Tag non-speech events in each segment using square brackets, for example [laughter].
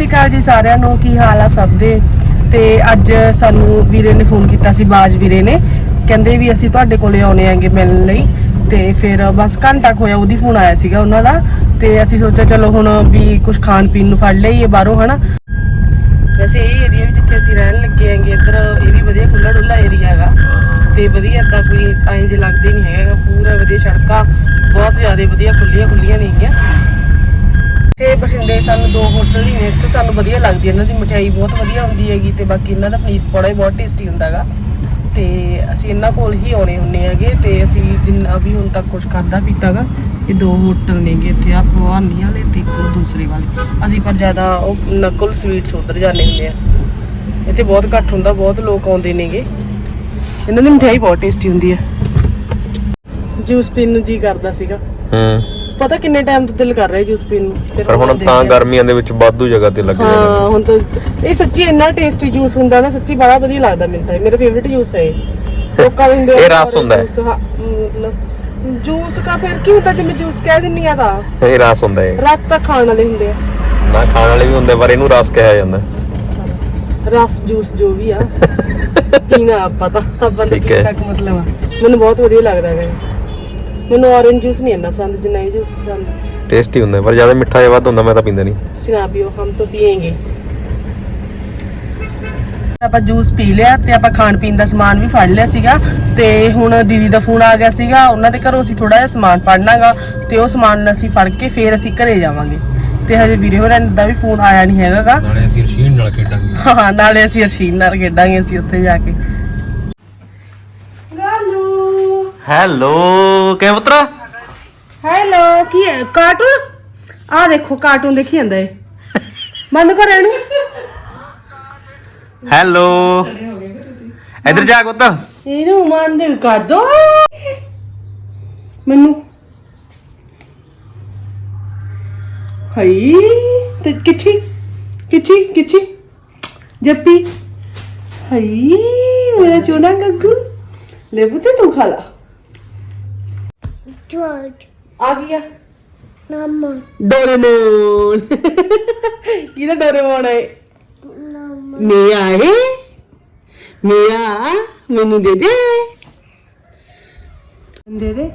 ਸ਼੍ਰੀ ਅਕਾਲ ਜੀ ਸਾਰਿਆਂ ਨੂੰ, ਕੀ ਹਾਲ ਆ ਸਭ ਦੇ? ਤੇ ਅੱਜ ਸਾਨੂੰ ਵੀਰੇ ਨੇ ਫੋਨ ਕੀਤਾ ਸੀ, ਬਾਜ ਵੀਰੇ ਨੇ। ਕਹਿੰਦੇ ਵੀ ਅਸੀਂ ਤੁਹਾਡੇ ਕੋਲੇ ਆਉਣੇ ਆਂਗੇ ਮਿਲਣ ਲਈ। ਤੇ ਫਿਰ ਬਸ ਘੰਟਾ ਕੁ ਹੋਇਆ, ਉਹਦੀ ਫੋਨ ਆਇਆ ਸੀਗਾ ਉਹਨਾਂ ਦਾ। ਤੇ ਅਸੀਂ ਸੋਚਿਆ ਚਲੋ ਹੁਣ ਵੀ ਕੁਝ ਖਾਣ ਪੀਣ ਨੂੰ ਫੜ ਲਈਏ ਬਾਹਰੋਂ, ਹਨਾ? ਵੈਸੇ ਇਹ ਏਰੀਆ ਵੀ ਜਿੱਥੇ ਅਸੀਂ ਰਹਿਣ ਲੱਗੇ ਆਂਗੇ ਇੱਧਰ ਇਹ ਵੀ ਵਧੀਆ ਖੁੱਲਾ ਡੁੱਲਾ ਏਰੀਆ ਹੈਗਾ। ਤੇ ਵਧੀਆ ਏਦਾਂ ਕੋਈ ਐਂ ਜੇ ਲੱਗਦੇ ਨਹੀਂ ਹੈਗਾ ਪੂਰਾ ਵਧੀਆ ਸੜਕਾਂ, ਬਹੁਤ ਜ਼ਿਆਦਾ ਵਧੀਆ ਖੁੱਲੀਆਂ ਖੁੱਲੀਆਂ ਨੇਗੀਆਂ ਤੇ ਬਠਿੰਡੇ ਸਾਨੂੰ ਦੋ ਹੋਟਲ ਹੀ ਨੇ, ਇੱਥੇ ਸਾਨੂੰ ਵਧੀਆ ਲੱਗਦੀ ਹੈ ਇਹਨਾਂ ਦੀ ਮਠਿਆਈ ਬਹੁਤ ਵਧੀਆ ਹੁੰਦੀ ਹੈਗੀ ਤੇ ਬਾਕੀ ਇਹਨਾਂ ਦਾ ਪਨੀਰ ਪਕੌੜਾ ਵੀ ਬਹੁਤ ਟੇਸਟੀ ਹੁੰਦਾਗਾ ਤੇ ਅਸੀਂ ਇਹਨਾਂ ਕੋਲ ਹੀ ਆਉਣੇ ਹੁੰਨੇ ਹੈਗੇ ਤੇ ਅਸੀਂ ਜਿੰਨਾ ਵੀ ਹੁਣ ਤੱਕ ਕੁਝ ਖਾਦਾ ਪੀਤਾਗਾ ਇਹ ਦੋ ਹੋਟਲ ਨੇਗੇ ਇੱਥੇ ਆ ਭਵਾਨੀ ਵਾਲੇ ਤੇ ਇੱਕ ਦੂਸਰੇ ਵਾਲੇ। ਅਸੀਂ ਪਰ ਜ਼ਿਆਦਾ ਉਹ ਨਕਲ ਸਵੀਟਸ ਉਧਰ ਜਾਂਦੇ ਹੁੰਦੇ ਆ। ਇੱਥੇ ਬਹੁਤ ਘੱਟ ਹੁੰਦਾ, ਬਹੁਤ ਲੋਕ ਆਉਂਦੇ ਨੇਗੇ। ਇਹਨਾਂ ਦੀ ਮਠਿਆਈ ਬਹੁਤ ਟੇਸਟੀ ਹੁੰਦੀ ਹੈ ਜੂਸ ਪੀਣ ਨੂੰ ਜੀ ਕਰਦਾ ਸੀਗਾ। ਹੂੰ। ਪਤਾ ਕਿੰਨੇ ਟਾਈਮ ਤੋਂ ਦਿਲ ਕਰ ਰਿਹਾ ਜੂਸ ਪੀਣ ਨੂੰ ਪਰ ਹੁਣ ਤਾਂ। ਗਰਮੀਆਂ ਦੇ ਵਿੱਚ ਵਾਧੂ ਜਗ੍ਹਾ ਤੇ ਲੱਗ ਹਾਂ ਹੁਣ ਤਾਂ ਇਹ ਸੱਚੀ ਇੰਨਾ ਟੇਸਟੀ ਜੂਸ ਹੁੰਦਾ ਨਾ ਸੱਚੀ ਬੜਾ ਵਧੀਆ ਲੱਗਦਾ ਮੈਨੂੰ ਤਾਂ ਇਹ। ਮੇਰਾ ਫੇਵਰਿਟ ਜੂਸ ਹੈ ਇਹ ਲੋਕਾਂ ਦੇ ਹੁੰਦੇ ਆ ਇਹ ਰਸ ਹੁੰਦਾ ਹੈ। juice, ਹਾਂ, ਮਤਲਬ ਜੂਸ ਕਾ ਫਿਰ ਕੀ ਹੁੰਦਾ ਜੇ ਮੈਂ ਜੂਸ ਕਹਿ ਦਿੰਨੀ ਆ ਤਾਂ। ਇਹ ਰਸ ਹੁੰਦਾ ਹੈ ਰਸ ਤਾਂ ਖਾਣ ਵਾਲੇ ਹੁੰਦੇ ਆ ਨਾ ਖਾਣ ਵਾਲੇ ਵੀ ਹੁੰਦੇ ਪਰ ਇਹਨੂੰ ਰਸ ਕਿਹਾ ਜਾਂਦਾ ਰਸ ਜੂਸ ਜੋ ਵੀ ਆ [laughs] ਪੀਣਾ ਆਪਾਂ ਤਾਂ ਆਪਾਂ ਨੂੰ ਠੀਕ। ਤੱਕ ਮਤਲਬ ਆ ਮੈਨੂੰ ਬਹੁਤ ਵਧੀਆ ਲੱਗਦਾ ਹੈ ਮੈਨੂੰ orange ਜੂਸ ਨਹੀਂ ਇੰਨਾ ਪਸੰਦ ਜਿੰਨਾ ਇਹ ਜੂਸ ਪਸੰਦ ਹੈ ਟੇਸਟੀ ਹੁੰਦਾ ਪਰ ਜ਼ਿਆਦਾ ਮਿੱਠਾ ਜਿਹਾ ਵੱਧ ਹੁੰਦਾ ਮੈਂ ਤਾਂ ਪੀਂਦਾ ਨਹੀਂ। ਤੁਸੀਂ ਨਾ ਪੀਓ ਹਮ ਤਾਂ ਪੀਏਂਗੇ। ਆਪਾਂ ਜੂਸ ਪੀ ਲਿਆ ਤੇ ਆਪਾਂ ਖਾਣ ਪੀਣ ਦਾ ਸਮਾਨ ਵੀ ਫੜ ਲਿਆ ਸੀਗਾ ਤੇ ਹੁਣ ਦੀਦੀ ਦਾ ਫੋਨ ਆ ਗਿਆ ਸੀਗਾ ਉਹਨਾਂ ਦੇ ਘਰੋਂ ਅਸੀਂ ਥੋੜਾ ਜਿਹਾ ਸਮਾਨ ਫੜਨਾਗਾ ਤੇ ਉਹ ਸਮਾਨ ਅਸੀਂ ਫੜ ਕੇ ਫੇਰ ਅਸੀਂ ਘਰੇ ਜਾਵਾਂਗੇ। ਤੇ ਹਜੇ ਵੀਰੇ ਹੋਰਾਂ ਦਾ ਵੀ ਫੋਨ ਆਇਆ ਨਹੀਂ ਹੈਗਾਗਾ। ਨਾਲੇ ਅਸੀਂ ਰਸ਼ੀਨ ਨਾਲ ਖੇਡਾਂਗੇ। ਹਾਂ ਨਾਲੇ ਅਸੀਂ ਅਸ਼ੀਨ ਨਾਲ ਖੇਡਾਂਗੇ ਅਸੀਂ ਉੱਥੇ ਜਾ ਕੇ। ਹੈਲੋ ਕਿਵੇਂ ਪੁੱਤਰਾ? ਹੈਲੋ ਕੀ ਹੈ? ਕਾਰਟੂਨ? ਆ ਦੇਖੋ ਕਾਰਟੂਨ ਦੇਖੀ ਜਾਂਦਾ ਏ ਬੰਦ ਕਰ ਇਹਨੂੰ। ਹੈਲੋ। ਇੱਧਰ ਜਾ ਪੁੱਤ। ਇਹਨੂੰ ਬੰਦ ਕਰ ਦੋ। ਮੈਨੂੰ। ਹਈ ਤੇ ਕਿੱਥੇ? ਕਿੱਥੇ? ਕਿੱਥੇ? ਜੱਪੀ। ਹਈ ਮੇਰਾ ਚੋਣਾ ਗੱਗੂ। ਲੈ ਬੁੱਤੇ ਤੂੰ ਖਾ ਲਾ। George, ਆ ਗਿਆ Mama, ਡੋਰੇਮੋਨ ਕਿਹਦਾ ਡੋਰੇਮੋਨ ਹੈ Mama, ਮੇਰਾ ਹੈ ਮੇਰਾ ਮੈਨੂੰ ਦੇ ਦੇ। ਮੈਨੂੰ ਦੇ ਦੇ।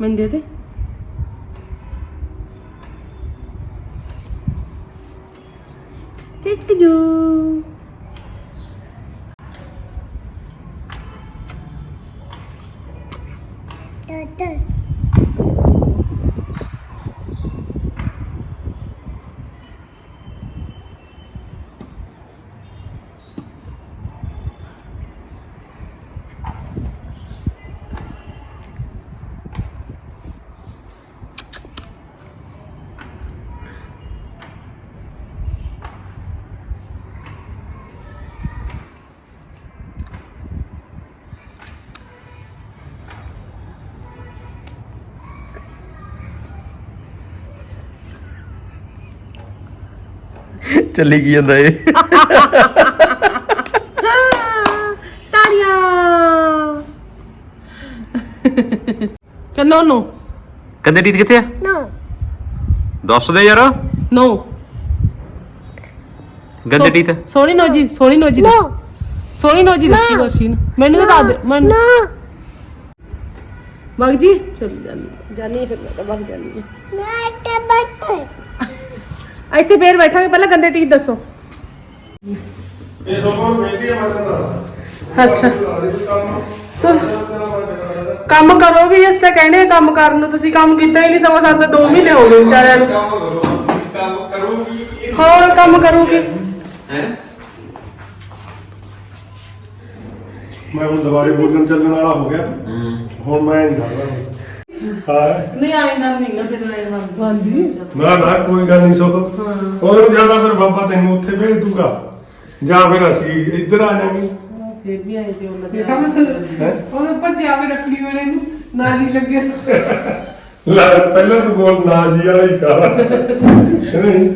ਮੈਨੂੰ ਦੇ ਦੇ। ਟਿਕ ਜੂ। ਚੱਲੀ ਕੀ ਜਾਂਦਾ ਏ ਤਾੜੀਆਂ। ਕੰਨੋ ਨੋ। ਕੰਦੇ ਟੀਤ ਕਿੱਥੇ ਆ? no, ਦੱਸ ਦੇ ਯਾਰ। ਨੋ। ਗੰਦੇ ਟੀਤ। ਸੋਹਣੀ ਨੋ ਜੀ ਸੋਹਣੀ ਨੋ ਜੀ ਸੋਹਣੀ ਨੋ ਜੀ ਦੱਸੀ ਵਰਸ਼ੀਨ ਮੈਨੂੰ ਤਾਂ ਦੱਸ ਦੇ ਮੈਂ no, ਬਗ ਜੀ। ਚਲ ਜਾਨੀ ਜਾਨੀ ਫਿਰ ਮੈਂ ਤਾਂ ਬਗ ਜਾਨੀ not a button. ਇੱਥੇ ਫੇਰ ਬੈਠਾਂਗੇ ਪਹਿਲਾਂ ਗੰਦੇ ਟੀਕ ਦੱਸੋ। ਇਹ ਲੋਕਾਂ ਨੂੰ ਬੇਨਤੀ ਹੈ ਮੈਂ ਅੱਛਾ। ਤੂੰ ਕੰਮ ਕਰੋ ਵੀ ਇਸ ਤਾਂ ਕਹਿੰਦੇ ਆ ਕੰਮ ਕਰਨ ਨੂੰ ਤੁਸੀਂ ਕੰਮ ਕੀਤਾ ਹੀ ਨਹੀਂ ਸਮਾਂ ਸਾਨੂੰ ਤਾਂ 2 ਮਹੀਨੇ ਹੋ ਗਏ ਵਿਚਾਰਿਆਂ ਨੂੰ। ਕੰਮ ਕਰੋ ਕੰਮ ਕਰੂਗੀ ਇਹ ਹੋਰ ਕੰਮ ਕਰੂਗੀ। ਮੈਂ ਹੁਣ ਦੁਬਾਰੇ ਬੋਲਣ ਚੱਲਣ ਵਾਲਾ ਹੋ ਗਿਆ। ਹੁਣ ਮੈਂ ਨਹੀਂ ਕਰਦਾ। ਹਾਂ। ਨਹੀਂ ਆਈ ਨਾ ਨਹੀਂ ਨਾ ਫਿਰ ਆਈ ਨਾ। ਬੰਦੀ ਨਾ ਨਾ ਕੋਈ ਗੱਲ ਨਹੀਂ ਸੁਖ। ਉਹਨੂੰ ਜ਼ਿਆਦਾ ਫਿਰ ਬਾਬਾ ਤੈਨੂੰ ਉੱਥੇ ਭੇਜ ਦੂਗਾ। ਜਾਂ ਫਿਰ ਅਸੀਂ ਇੱਧਰ ਆ ਜਾਵਾਂਗੇ ਫਿਰ ਵੀ ਆਏ ਤੇ ਉਹਨਾਂ ਦੇ ਹੈ? ਉਹ ਭੱਜਿਆ ਵੀ ਰੱਖੜੀ ਵੇਲੇ ਨੂੰ ਨਾ ਜੀ ਲੱਗੇ। ਲੈ ਪਹਿਲਾਂ ਤੂੰ ਬੋਲ ਨਾ ਜੀ ਵਾਲਾ ਹੀ ਕਰ ਨਹੀਂ।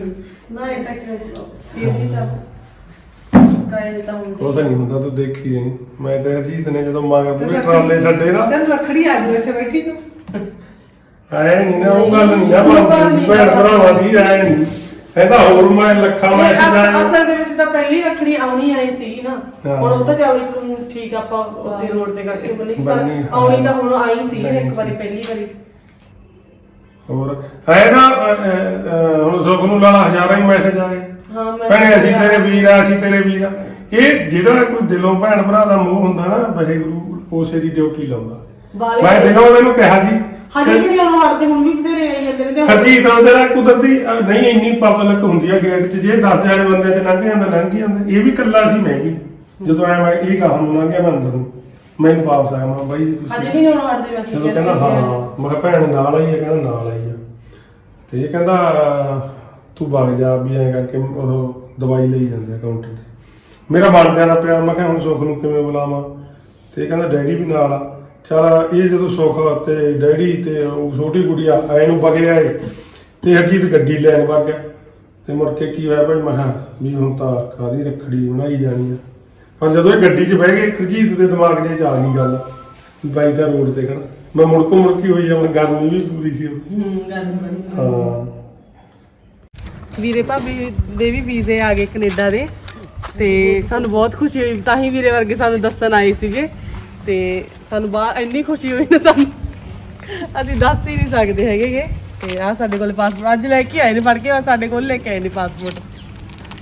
ਨਾ ਇਹ ਤਾਂ ਕਿਉਂ? ਫਿਰ ਵੀ ਚੱਲ। ਕਾਇ ਤਾਂ ਹੁੰਦੇ ਕੁਛ ਨਹੀਂ ਹੁੰਦਾ ਤੂੰ ਦੇਖੀ ਜਾਈਂ। ਮੈਂ ਤੇ ਅਜੀਤ ਨੇ ਜਦੋਂ ਮਾਂਗਾ ਪੂਰੇ ਟਰਾਲੇ ਛੱਡੇ ਨਾ। ਤੈਨੂੰ ਰੱਖੜੀ ਆ ਜੂ ਇੱਥੇ ਬੈਠੀ ਨੂੰ। ਆਏ ਨਹੀਂ ਨਾ ਉਹ ਗੱਲ ਨਹੀਂ ਨਾ ਬਣਦੀ ਭੈਣ ਭਰਾਵਾਂ ਦੀ ਆਏ ਨਹੀਂ। ਕਹਿੰਦਾ ਹੋਰ ਮੈਂ ਲੱਖਾਂ ਅਸ- ਆਏ ਅਸਲ ਦੇ ਵਿੱਚ ਤਾਂ ਪਹਿਲੀ ਰੱਖੜੀ ਆਉਣੀ ਆਈ ਸੀ ਨਾ। ਹਾਂ। ਹੁਣ ਉਹ ਤਾਂ ਚੱਲ ਇੱਕ ਠੀਕ ਆਪਾਂ ਉੱਥੇ ਰੋਡ ਤੇ ਕਰਕੇ ਬਣੀ ਸੀ ਪਰ ਹਾਂ। ਆਉਣੀ ਤਾਂ ਹੁਣ ਆਈ ਸੀ ਇੱਕ ਵਾਰੀ। ਪਹਿਲੀ ਵਾਰੀ। ਹੋਰ ਹੈ ਨਾ ਹੁਣ ਸੁਖ ਨੂੰ ਲਾਲਾ ਹਜ਼ਾਰਾਂ ਹੀ ਮੈਸੇਜ ਆਏ। ਹਾਂ ਮੈਂ ਭੈਣੇ ਅਸੀਂ ਤੇਰੇ ਵੀਰ ਆ ਅਸੀਂ ਤੇਰੇ ਵੀਰ ਆ। ਇਹ ਜਿਹੜਾ ਕੋਈ ਦਿਲੋਂ ਭੈਣ ਭਰਾ ਦਾ ਮੋਹ ਹੁੰਦਾ ਨਾ ਵਾਹਿਗੁਰੂ ਉਸੇ ਦੀ ਡਿਊਟੀ ਲਾਉਂਦਾ। ਬਾਲੇ- ਮੈਂ ਦਿਲੋਂ ਉਹਨੂੰ ਕਿਹਾ ਜੀ ਹਜੇ ਵੀ ਨਹੀਂ ਉਹਨੂੰ ਹਟਦੇ ਹੁਣ ਵੀ ਬਥੇਰੇ ਆਈ ਜਾਂਦੇ ਨੇ ਤੇ ਹਰਜੀਤ ਆਉਂਦੇ ਨਾ ਕੁਦਰਤੀ ਅਹ, ਨਹੀਂ ਇੰਨੀ ਪਬਲਿਕ ਹੁੰਦੀ ਆ ਗੇਟ 'ਚ ਜੇ 10 ਜਾਣੇ ਬੰਦੇ 'ਚ ਲੰਘ ਜਾਂਦਾ ਲੰਘ ਹੀ ਜਾਂਦਾ। ਇਹ ਵੀ ਕੱਲਾ ਸੀ ਮੈਂ ਵੀ ਜਦੋਂ ਆਇਆ ਮੈਂ ਇਹ ਕਹਾਂ ਨੂੰ ਲੰਘ ਗਿਆ ਮੈਂ ਅੰਦਰ। ਨੂੰ ਮੈਨੂੰ ਵਾਪਸ ਆਇਆ ਮੈਂ ਬਾਈ ਜੀ ਹਜੇ ਤੁਸੀਂ ਵੀ ਨਹੀਂ ਉਹਨੂੰ ਹਟਦੇ ਵੈਸੇ ਜਦੋਂ ਕਹਿੰਦਾ ਹਾਂ ਮੈਂ ਕਿਹਾ ਭੈਣ ਨਾਲ ਆਈ ਆ ਕਹਿੰਦਾ ਨਾਲ ਆਈ ਆ। ਤੇ ਇਹ ਕਹਿੰਦਾ ਤੂੰ ਵਗ ਜਾ ਵੀ ਐਂ ਕਰਕੇ ਉਹ ਦਵਾਈ ਲਈ ਜਾਂਦੇ ਆ ਕਾਊਂਟਰ ਤੇ। ਮੇਰਾ ਬਣਦਿਆਂ ਦਾ ਪਿਆ ਮੈਂ ਕਿਹਾ ਹੁਣ ਸੁੱਖ ਨੂੰ ਕਿਵੇਂ ਬੁਲਾਵਾਂ? ਤੇ ਇਹ ਕਹਿੰਦਾ ਡੈਡੀ ਵੀ ਨਾਲ ਆ। ਚਲ ਇਹ ਜਦੋਂ ਸੁੱਖ ਤੇ ਡੈਡੀ ਤੇ ਉਹ ਛੋਟੀ ਗੁੜੀਆ ਐ ਨੂੰ ਵਗਿਆ ਏ ਤੇ ਹਰਜੀਤ ਗੱਡੀ ਲੈਣ ਵਗ ਗਿਆ। ਤੇ ਮੁੜ ਕੇ ਕੀ ਹੋਇਆ ਭਾਈ? ਮੈਂ ਕਿਹਾ ਵੀ ਹੁਣ ਤਾਂ ਕਾਦੀ ਰੱਖੜੀ ਬਣਾਈ ਜਾਣੀ ਆ? ਪਰ ਜਦੋਂ ਇਹ ਗੱਡੀ 'ਚ ਬਹਿ ਗਏ ਹਰਜੀਤ ਦੇ ਦਿਮਾਗ 'ਚ ਆ ਗਈ ਗੱਲ ਵੀ ਬਾਈ ਤਾਂ ਰੋਡ ਤੇ ਖੜਾ ਮੈਂ ਮੁੜਕੋ ਮੁੜਕੀ ਹੋਈ ਆ ਹੁਣ ਗਰਮੀ ਵੀ ਪੂਰੀ ਸੀ। ਹੂੰ ਗੱਲ ਬੜੀ ਸੀ। ਹਾਂ। ਵੀਰੇ ਭਾਬੀ ਦੇ ਵੀ ਵੀਜ਼ੇ ਆ ਗਏ ਕੈਨੇਡਾ ਦੇ ਤੇ ਸਾਨੂੰ ਬਹੁਤ ਖੁਸ਼ੀ ਹੋਈ ਤਾਂ ਹੀ ਵੀਰੇ ਵਰਗੇ ਸਾਨੂੰ ਦੱਸਣ ਆਏ ਸੀਗੇ ਤੇ ਸਾਨੂੰ ਬਾਹਰ ਇੰਨੀ ਖੁਸ਼ੀ ਹੋਈ ਨਾ ਸਾਨੂੰ। ਅਸੀਂ ਦੱਸ ਹੀ ਨਹੀਂ ਸਕਦੇ ਹੈਗੇਗੇ ਤੇ ਆ ਸਾਡੇ ਕੋਲ ਪਾਸਪੋਰਟ ਅੱਜ ਲੈ ਕੇ ਆਏ ਨੇ ਫੜ ਕੇ ਆਹ ਸਾਡੇ ਕੋਲ ਲੈ ਕੇ ਆਏ ਨੇ ਪਾਸਪੋਰਟ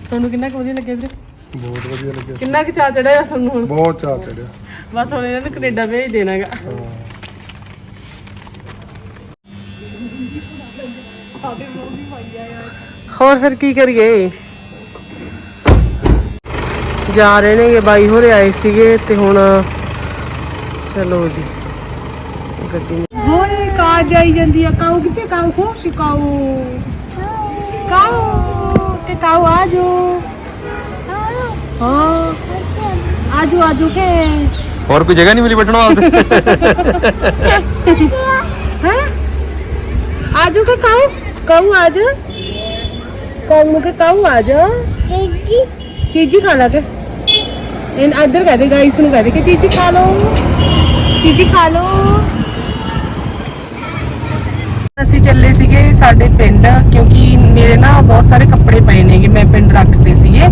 ਤੁਹਾਨੂੰ ਕਿੰਨਾ ਕੁ ਵਧੀਆ ਲੱਗਿਆ ਵੀਰੇ? ਬਹੁਤ ਵਧੀਆ ਲੱਗਿਆ। ਕਿੰਨਾ ਕੁ ਚਾਅ ਚੜਿਆ ਸਾਨੂੰ ਹੁਣ? ਬਹੁਤ ਚਾਹ ਚੜਿਆ ਬਸ ਹੁਣ ਇਹਨਾਂ ਨੂੰ ਕੈਨੇਡਾ ਭੇਜ ਦੇਣਾਗਾ। ਹੋਰ ਫਿਰ ਕੀ ਕਰੀਏ? ਜਾ ਰਹੇ ਨੇਗੇ ਬਾਈ ਹੋਰੇ ਆਏ ਸੀਗੇ ਤੇ ਹੁਣ ਚਲੋ ਜੀ। ਗੱਡੀ ਹੁਣ ਕਾ ਜਾਈ ਜਾਂਦੀ ਆ। ਕਾਉ ਕਿਤੇ ਕਾਉ ਖੋ ਸਿਕਾਉ ਕਾਉ ਤੇ ਕਾਉ ਆਜੋ। ਹਾਂ। ਆਜੋ ਆਜੋ ਕੇ। ਹੋਰ ਕੋਈ ਜਗ੍ਹਾ ਨਹੀਂ ਮਿਲੀ ਬੈਠਣ ਵਾਸਤੇ? ਹੈ? ਆਜੋ ਕਾਉ ਕਾਉ ਆਜੋ काऊ मुके काऊ आज ਚੀਜੀ चीजी खा ला के इन इधर कह दे गाइस नु कह दे कि चीजी खा लो चीजी खा लो ਅਸੀਂ ਚੱਲੇ ਸੀਗੇ ਸਾਡੇ ਪਿੰਡ ਕਿਉਂਕਿ ਮੇਰੇ ਨਾ ਬਹੁਤ ਸਾਰੇ ਕੱਪੜੇ ਪਏ ਨੇਗੇ ਮੈਂ ਪਿੰਡ ਰੱਖਦੇ ਸੀਗੇ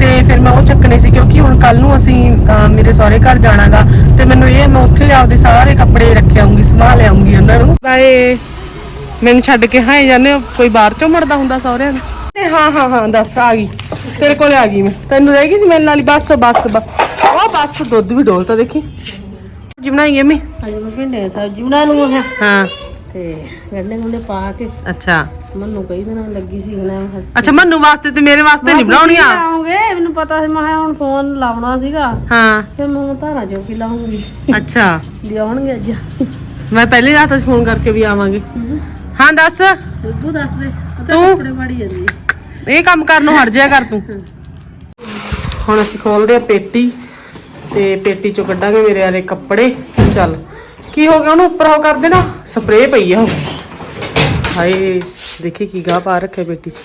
ਤੇ ਫਿਰ ਮੈਂ ਉਹ ਚੱਕਣੇ ਸੀ ਕਿਉਂਕਿ ਹੁਣ ਕੱਲ ਨੂੰ ਅਸੀਂ ਅਹ, ਮੇਰੇ ਸਹੁਰੇ ਘਰ ਜਾਣਾਗਾ ਤੇ ਮੈਨੂੰ ਇਹ ਹੈ ਮੈਂ ਉੱਥੇ ਆਪਦੇ ਸਾਰੇ ਕੱਪੜੇ ਰੱਖ ਆਉਂਗੀ ਸੰਭਾਲ ਆਉਂਗੀ ਉਹਨਾਂ ਨੂੰ ਬਾਏ ਮੈਨੂੰ ਛੱਡ ਕੇ ਹਾਂ ਜਾਂਦੇ ਹੋ ਕੋਈ ਬਾਹਰ ਚੋਂ ਮਰਦਾ ਹੁੰਦਾ ਸਹੁਰਿਆਂ ਨੂੰ ਇਹ ਹਾਂ ਹਾਂ ਹਾਂ ਦੱਸ ਆ ਗਈ। ਤੇਰੇ ਕੋਲੇ ਆ ਗਈ ਮੈਂ। ਤੈਨੂੰ ਰਹਿ ਗਈ ਸੀ ਮੇਰੇ ਨਾਲ ਹੀ? ਬੱਸ ਬੱਸ ਬੱਸ। ਉਹ ਬੱਸ ਦੁੱਧ ਵੀ ਡੋਲਤਾ ਦੇਖੀ। ਜੀ ਬਣਾਈ ਐਮੀ ਅੱਜ ਮੈਂ ਭਿੰਡੇ ਸਬਜ਼ੀ ਬਣਾ ਲੂ ਹੈ ਹਾਂ। ਤੇ ਗੰਡੇ ਗੁੰਡੇ ਪਾ ਕੇ ਅੱਛਾ। ਮੈਨੂੰ ਕਈ ਦਿਨਾਂ ਲੱਗੀ ਸੀ ਨਾ ਅੱਛਾ ਮੰਨੂ ਵਾਸਤੇ ਤੇ ਮੇਰੇ ਵਾਸਤੇ ਨਹੀਂ ਬਣਾਉਣੀਆਂ? ਆਉਂਗੇ ਮੈਨੂੰ ਪਤਾ ਸੀ ਮੈਂ ਹੁਣ ਫੋਨ ਲਾਉਣਾ ਸੀਗਾ। ਹਾਂ। ਫਿਰ ਮੈਂ ਧਾਰਾ ਚੌਕੀ ਲਾਉਂਗੀ? ਅੱਛਾ। ਵੀ ਆਉਣਗੇ ਅੱਜ। ਮੈਂ ਪਹਿਲੇ ਰਾਤ ਅੱਜ ਫੋਨ ਕਰਕੇ ਵੀ ਆਵਾਂਗੇ। ਹਾਂ। ਦੱਸ। ਤੂੰ ਦੱਸ ਦੇ। ਤੂੰ? ਕੱਪੜੇ ਮਾੜੀ ਜਾਂਦੀ। ਇਹ ਕੰਮ ਕਰਨ ਨੂੰ ਹਟ ਜਾਇਆ ਕਰ ਤੂੰ। ਹੁਣ ਅਸੀਂ ਖੋਲਦੇ ਆ ਪੇਟੀ ਤੇ ਪੇਟੀ ਚੋਂ ਕੱਢਾਂਗੇ ਮੇਰੇ ਵਾਲੇ ਕੱਪੜੇ। ਚੱਲ ਕੀ ਹੋ ਗਿਆ ਉਹਨੂੰ ਉੱਪਰ ਉਹ ਕਰ ਦੇਣਾ? ਸਪਰੇਅ ਪਈ ਆ ਉਹ। ਹਾਏ ਦੇਖੀ ਕੀ ਗਾਹ ਪਾ ਰੱਖਿਆ ਪੇਟੀ 'ਚ।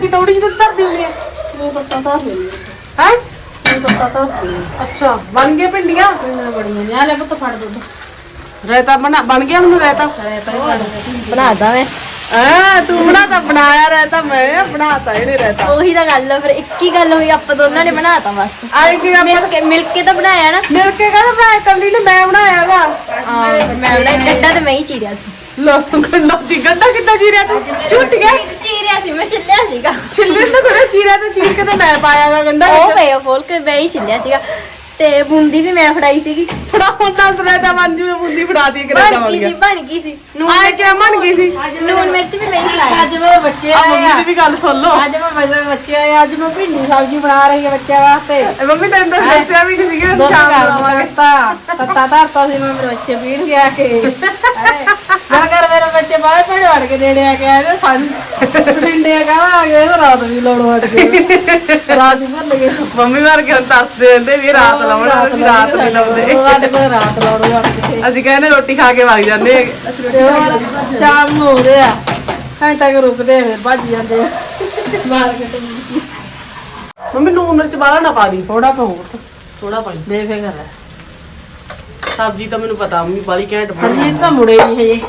ਕੀ ਤੌੜੀ ਜਿਹੀ ਧਰਦੀ ਹੁੰਦੀ ਆ। ਤੂੰ ਤਾਂ ਹੈ? ਤੂੰ ਹੋਈ ਅੱਛਾ ਬਣ ਗਏ ਪਿੰਡੀਆਂ ਬੜੀਆਂ ਨੇ ਆ ਲੈ ਪੁੱਤ ਫੜ ਦੁੱਧ। ਰਾਇਤਾ ਬਣਾ ਬਣ ਗਿਆ ਹੁਣ ਰਾਇਤਾ? ਰਾਇਤਾ ਹੀ ਬਣਾਦਾ ਮੈਂ। ਆ ਤੂੰ ਬਣਾਤਾ ਬਣਾਇਆ ਰਾਇਤਾ ਮੈਂ ਬਣਾਤਾ ਇਹਨੇ ਰਾਇਤਾ ਉਹੀ ਤਾਂ ਗੱਲ ਆ ਫਿਰ ਇੱਕ ਹੀ ਗੱਲ ਹੋਈ ਆਪਾਂ ਦੋਨਾਂ ਨੇ ਬਣਾਤਾ ਬਸ। ਆਏ ਕਿ ਮਿਲ ਕੇ ਮਿਲ ਕੇ ਤਾਂ ਬਣਾਇਆ ਨਾ। ਮਿਲ ਕੇ ਕਹਿੰਦਾ ਬਣਾਇਆ? ਕੱਲੀ ਨੇ ਮੈਂ ਬਣਾਇਆਗਾ। ਹਾਂ ਮੈਂ ਬਣਾਇਆ ਗੰਡਾ ਤੇ ਮੈਂ ਹੀ ਚੀਰਿਆ ਸੀ। ਲੋ ਗੰਡਾ ਜੀ ਗੰਡਾ ਕਿੱਦਾਂ ਚੀਰਿਆ ਤੂੰ? ਝੁੱਟ ਗਿਆ? ਚੀਰਿਆ ਸੀ ਮੈਂ ਛਿੱਲਿਆ ਸੀਗਾ। ਛਿੱਲੇ ਤਾਂ ਥੋੜਾ ਚੀਰਿਆ ਤੇ ਚੀਰ ਕੇ ਤੇ ਮੈਂ ਪਾਇਆਗਾ ਗੰਡਾ ਉਹ ਪਿਆ ਫੋਲ ਕੇ ਮੈਂ ਹੀ ਛਿੱਲਿਆ ਸੀਗਾ। ਤੇ ਬੂੰਦੀ ਵੀ ਮੈਂ ਫੜਾਈ ਸੀਗੀ। ਫੜਾ ਹੁੰਦਾ ਰਾਇਤਾ ਬਣ ਜੂ ਬੁੱਧੀ ਫੜਾਦੀ ਕਿ ਰਾਇਤਾ ਬਣ ਬਣ ਗਈ ਗਿਆ ਸੀ ਬਣ ਗਈ ਸੀ। ਨੂਨ ਆਏ ਕਿ ਬਣ ਗਈ ਸੀ? ਨੂਨ ਮਿਰਚ ਵੀ ਮੈਂ ਹੀ ਅੱਜ ਮੇਰੇ ਬੱਚੇ ਆ ਆਏ ਮੰਮੀ ਆ। ਦੀ ਵੀ ਗੱਲ ਸੁਣ ਲਓ। ਅੱਜ ਮੈਂ ਮੇਰੇ ਬੱਚੇ ਆਏ ਆ, ਅੱਜ ਮੈਂ ਭਿੰਡੀ ਸਬਜ਼ੀ ਬਣਾ ਰਹੀ ਹਾਂ ਬੱਚਿਆਂ ਵਾਸਤੇ। ਇਹ ਮੰਮੀ ਤੈਨੂੰ ਤਾਂ ਦੱਸਿਆ ਵੀ ਨਹੀਂ ਸੀਗਾ ਦੁੱਧ ਸ਼ਾਮ ਨੂੰ ਗਰਮ ਆਵਾਂਗੇ ਕਰਤਾ ਤੱਤਾ ਧਰਤਾ ਸੀ ਮੈਂ ਮੇਰੇ ਬੱਚੇ ਪੀਣ ਗਿਆ ਕੇ। [laughs] ਮੈਂ ਕਰ ਮੇਰੇ ਬੱਚੇ ਬਾਹਰ ਵੜ ਕੇ ਦੇਣੇ ਆ ਕੇ ਆਏ ਨੇ ਸਾਨੂੰ ਟਿੰਡੇ ਕਹਿੰਦਾ ਆ ਗਏ ਤਾਂ ਰਾਤ ਵੀ ਲੋੜ ਵੜ ਕੇ ਰਾਤ ਹੀ ਭੁੱਲ ਗਏ। ਮੰਮੀ ਵਾਰ ਕੇ ਦੱਸਦੇ ਰਹਿੰਦੇ ਵੀ ਰਾਤ ਲਾਉਣਾ ਅਸੀਂ ਰਾਤ ਨਹੀਂ ਲਾਉਂਦੇ। ਸਾਡੇ ਕੋਲ ਰਾਤ ਲੋੜ ਵੜ ਕੇ ਅਸੀਂ ਕਹਿੰਦੇ ਰੋਟੀ ਖਾ ਕੇ ਵਗ ਜਾਂਦੇ। ਤੇ ਸ਼ਾਮ ਨੂੰ ਆਉਂਦੇ ਆ ਘੰਟਾ ਕੁ ਰੁਕਦੇ ਆ ਫਿਰ ਭੱਜ ਜਾਂਦੇ ਆ। ਮਾਰਕੀਟ ਮੰਮੀ ਨੂਨ ਮਿਰਚ ਬਾਹਲਾ ਨਾ ਪਾ ਦੀ ਥੋੜਾ ਪਾਉ ਥੋੜਾ ਪਾਈ। ਬੇਫਿਕਰ ਹੈ ਸਬਜ਼ੀ ਤਾਂ ਮੈਨੂੰ ਪਤਾ ਮੰਮੀ ਬਾਲੀ ਘੈਂਟ ਬਣਾਉਂਦੀ ਹਰਜੀਤ ਤਾਂ ਮੁੜੇ ਨਹੀਂ ਹਜੇ।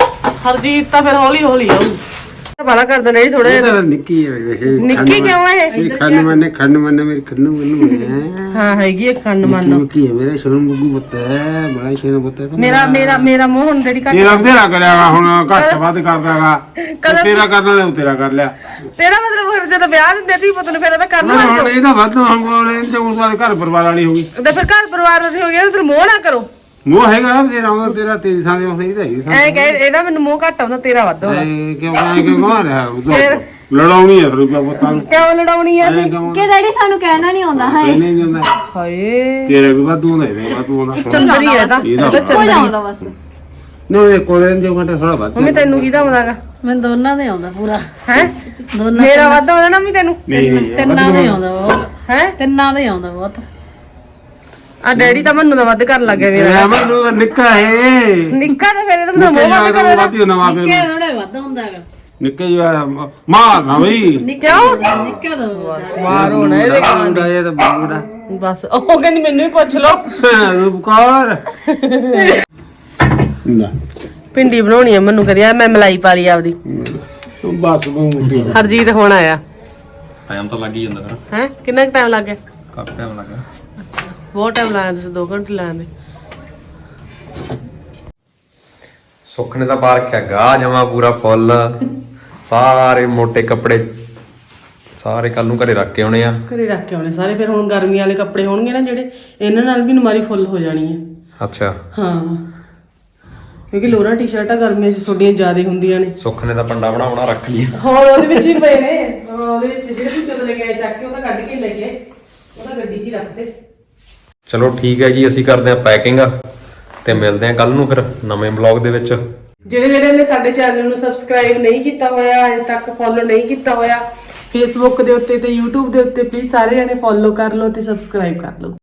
ਹਰਜੀਤ ਤਾਂ ਫਿਰ ਹੌਲੀ ਹੌਲੀ ਆਊ। ਬਾਲਾ ਕਰਦਾ ਨਹੀਂ ਥੋੜੇ ਇਹ ਤਾਂ ਨਿੱਕੀ ਹੈ ਵੈਸੇ ਨਿੱਕੀ ਕਿਉਂ ਹੈ? ਇਹ? ਇਹ ਖੰਡ ਮੰਨੇ ਖੰਡ ਮੰਨੇ ਮੇਰੀ ਖੰਡੂ ਮੰਨੂ ਹੈ। ਹਾਂ ਹੈਗੀ ਹੈ ਖੰਡ ਮੰਨ। ਨਿੱਕੀ ਹੈ ਮੇਰੇ ਸ਼ਰਨ ਬੁੱਗੂ ਬੱਤਾ ਹੈ ਬੜਾ ਸ਼ਰਨ ਬੱਤਾ ਮੇਰਾ ਮੇਰਾ ਮੇਰਾ ਮੂੰਹ ਹੁਣ ਜਿਹੜੀ ਘੱਟ ਤੇਰਾ ਬਥੇਰਾ ਕਰਿਆਗਾ ਹੁਣ ਘੱਟ ਵੱਧ ਕਰਦਾਗਾ। ਤੇਰਾ ਕਰਨਾ ਤੇ ਤੇਰਾ ਕਰ ਲਿਆ। ਤੇਰਾ ਮਤਲਬ ਫਿਰ ਜਦੋਂ ਵਿਆਹ ਦਿੰਦੇ ਤੀ ਪੁੱਤ ਨੂੰ ਫਿਰ ਉਹਦਾ ਕਰਨ ਹੁਣ ਵਾਲੀ ਇਹ ਤਾਂ ਵੱਧ ਹੁਣ ਬੋਲੇ ਤੇ ਉਸ ਘਰ ਪਰਿਵਾਰ ਵਾਲੀ ਹੋ ਗਈ। ਤੇ ਫਿਰ ਘਰ ਪਰਿਵਾਰ ਦੇ ਹੋ ਗਿਆ ਤੇ ਮੋਹ ਨਾ ਕਰੋ। ਮੋਹ ਹੈਗਾ ਤੇਰਾ ਉਹ ਤੇਰਾ ਤੇਰੀ ਥਾਂ ਦੇ ਉਹ ਸਹੀ ਤਾਂ ਹੈਗੀ ਐ ਕਹੇ ਇਹਦਾ ਮੈਨੂੰ ਮੋਹ ਘੱਟ ਆਉਂਦਾ ਤੇਰਾ ਵੱਧ ਆਉਂਦਾ ਐ ਕਿਉਂ ਐ ਕਿਉਂ ਕਮਾ ਰਿਹਾ? ਉਹ ਤਾਂ ਲੜਾਉਣੀ ਹੈ ਰੁਪਿਆ ਪੁੱਤਾਂ ਨੂੰ ਕਿਉਂ ਲੜਾਉਣੀ ਐ ਐ ਕਿਉਂ? ਕਿ ਡੈਡੀ ਸਾਨੂੰ ਕਹਿਣਾ ਨਹੀਂ ਆਉਂਦਾ ਹੈ ਨਹੀਂ ਜਾਂਦਾ ਹਾਏ। ਤੇਰੇ ਵੀ ਵਾਧੂ ਹੁੰਦਾ ਇਹਦੇ ਵਾਧੂ ਹੁੰਦਾ ਚੰਦਰੀ ਐ ਤਾਂ ਇਹਦਾ। ਇਹਦਾ ਹੋ ਚੰਦਰੀ ਜਾਂਦਾ ਬਸ। ਨੋ ਇਹ ਕੋਲੇ ਜੋ ਘੰਟੇ ਥੋੜਾ ਵੱਧ ਮੰਮੀ ਤੈਨੂੰ ਕਿਹਦਾ ਆਉਂਦਾਗਾ ਮੈਨੂੰ ਦੋਨਾਂ ਦੇ ਆਉਂਦਾ ਪੂਰਾ। ਹੈ? ਦੋਨਾਂ ਮੇਰਾ ਵੱਧ ਆਉਂਦਾ ਨਾ ਮੰਮੀ ਤੈਨੂੰ? ਨਹੀਂ ਨਹੀਂ ਤਿੰਨਾਂ ਦੇ ਆਉਂਦਾ ਬਹੁਤ। ਹੈ? ਤਿੰਨਾਂ ਦੇ ਆਉਂਦਾ ਬਹੁਤ। ਆ ਡੈਡੀ ਤਾਂ ਮੈਨੂੰ ਦਾ ਵੱਧ ਕਰਨ ਲੱਗ ਗਿਆ ਮੇਰਾ ਮੇਰਾ ਮੈਨੂੰ ਤਾਂ ਨਿੱਕਾ ਹੈ ਨਿੱਕਾ ਤਾਂ ਫਿਰ ਇਹਦਾ ਮਤਲਬ ਮੋਹ ਵੱਧ ਕਰੋ ਨਵਾਂ ਨਿੱਕੇ ਥੋੜੇ ਵੱਧ ਹੁੰਦਾ ਹੈਗਾ। ਨਿੱਕੇ ਜਿਹਾ ਮਾਰ ਨਾ ਬਈ। ਕਿਉਂ ਨਿੱਕਾ ਦਾ ਵਿਚਾਰਾ। ਮਾਰ ਹੋਣਾ ਇਹਦੇ ਮੁੰਡਾ ਇਹ ਤਾਂ ਬੁੜਾ। ਬਸ ਉਹ ਕਹਿੰਦੀ ਮੈਨੂੰ ਵੀ ਪੁੱਛ ਲਓ। ਰੂਪਕਾਰ। ਨਾ ਪਿੰਡੀ ਬਣਾਉਣੀ ਆ ਮੈਨੂੰ ਕਰਿਆ ਮੈਂ ਮਲਾਈ ਪਾ ਲਈ ਆਪਦੀ। ਬਸ ਬੂਟੀ ਹਰਜੀਤ ਹੁਣ ਆਇਆ। ਟਾਈਮ ਤਾਂ ਲੱਗ ਹੀ ਜਾਂਦਾ ਫਿਰ। ਹੈ? ਕਿੰਨਾ ਕੁ ਟਾਈਮ ਲੱਗ ਗਿਆ? ਕਾਫੀ ਟਾਈਮ ਲੱਗਾ ਬਹੁਤ ਟਾਈਮ ਲਾਇਆ ਤੁਸੀਂ 2 ਘੰਟੇ ਲਾਇਆ ਸੁੱਖ ਨੇ ਤਾਂ ਪਾ ਰੱਖਿਆ ਗਾ ਜਮਾ ਪੂਰਾ ਫੁੱਲ। ਸਾਰੇ ਮੋٹے ਕੱਪੜੇ ਸਾਰੇ ਕੱਲ ਨੂੰ ਘਰੇ ਰੱਖ ਕੇ ਆਉਣੇ ਆ। ਘਰੇ ਰੱਖ ਕੇ ਆਉਣੇ ਸਾਰੇ ਫਿਰ ਹੁਣ ਗਰਮੀਆਂ ਵਾਲੇ ਕੱਪੜੇ ਹੋਣਗੇ ਨਾ ਜਿਹੜੇ ਇਹਨਾਂ ਨਾਲ ਵੀ ਨਮਾਰੀ ਫੁੱਲ ਹੋ ਜਾਣੀ ਹੈ। ਅੱਛਾ। ਹਾਂ। ਕਿਉਂਕਿ ਲੋਰਾ ਟੀ-ਸ਼ਰਟਾਂ ਗਰਮੀਆਂ 'ਚ ਥੋੜੀਆਂ ਜ਼ਿਆਦਾ ਹੁੰਦੀਆਂ ਨੇ। ਸੁੱਖ ਨੇ ਤਾਂ ਪੰਡਾ ਬਣਾ ਬਣਾ ਰੱਖ ਲਿਆ। ਹੋਰ ਉਹਦੇ ਵਿੱਚ ਹੀ ਪਏ ਨੇ। ਉਹਦੇ ਵਿੱਚ ਜਿਹੜੇ ਵਿੱਚੋਂ ਤੋਂ ਲੈ ਕੇ ਆਏ ਚੱਕ ਕੇ ਉਹ ਤਾਂ ਕੱਢ ਕੇ ਲੈ ਕੇ। ਉਹ ਤਾਂ ਗੱਡੀ 'ਚ ਹੀ ਰੱਖਦੇ। ਚਲੋ ਠੀਕ ਹੈ ਜੀ, ਅਸੀਂ ਕਰਦੇ ਹਾਂ ਪੈਕਿੰਗ ਤੇ ਮਿਲਦੇ ਹਾਂ ਕੱਲ ਨੂੰ ਫਿਰ ਨਵੇਂ ਬਲੌਗ ਦੇ ਵਿੱਚ। ਜਿਹੜੇ ਜਿਹੜੇ ਨੇ ਸਾਡੇ ਚੈਨਲ ਨੂੰ ਸਬਸਕ੍ਰਾਈਬ ਨਹੀਂ ਕੀਤਾ ਹੋਇਆ, ਅਜੇ ਤੱਕ ਫੋਲੋ ਨਹੀਂ ਕੀਤਾ ਹੋਇਆ ਫੇਸਬੁੱਕ ਦੇ ਉੱਤੇ ਤੇ YouTube ਦੇ ਉੱਤੇ ਪਲੀਜ਼ ਸਾਰੇ ਜਣੇ ਫੋਲੋ ਕਰ ਲਓ ਤੇ ਸਬਸਕ੍ਰਾਈਬ ਕਰ ਲਓ।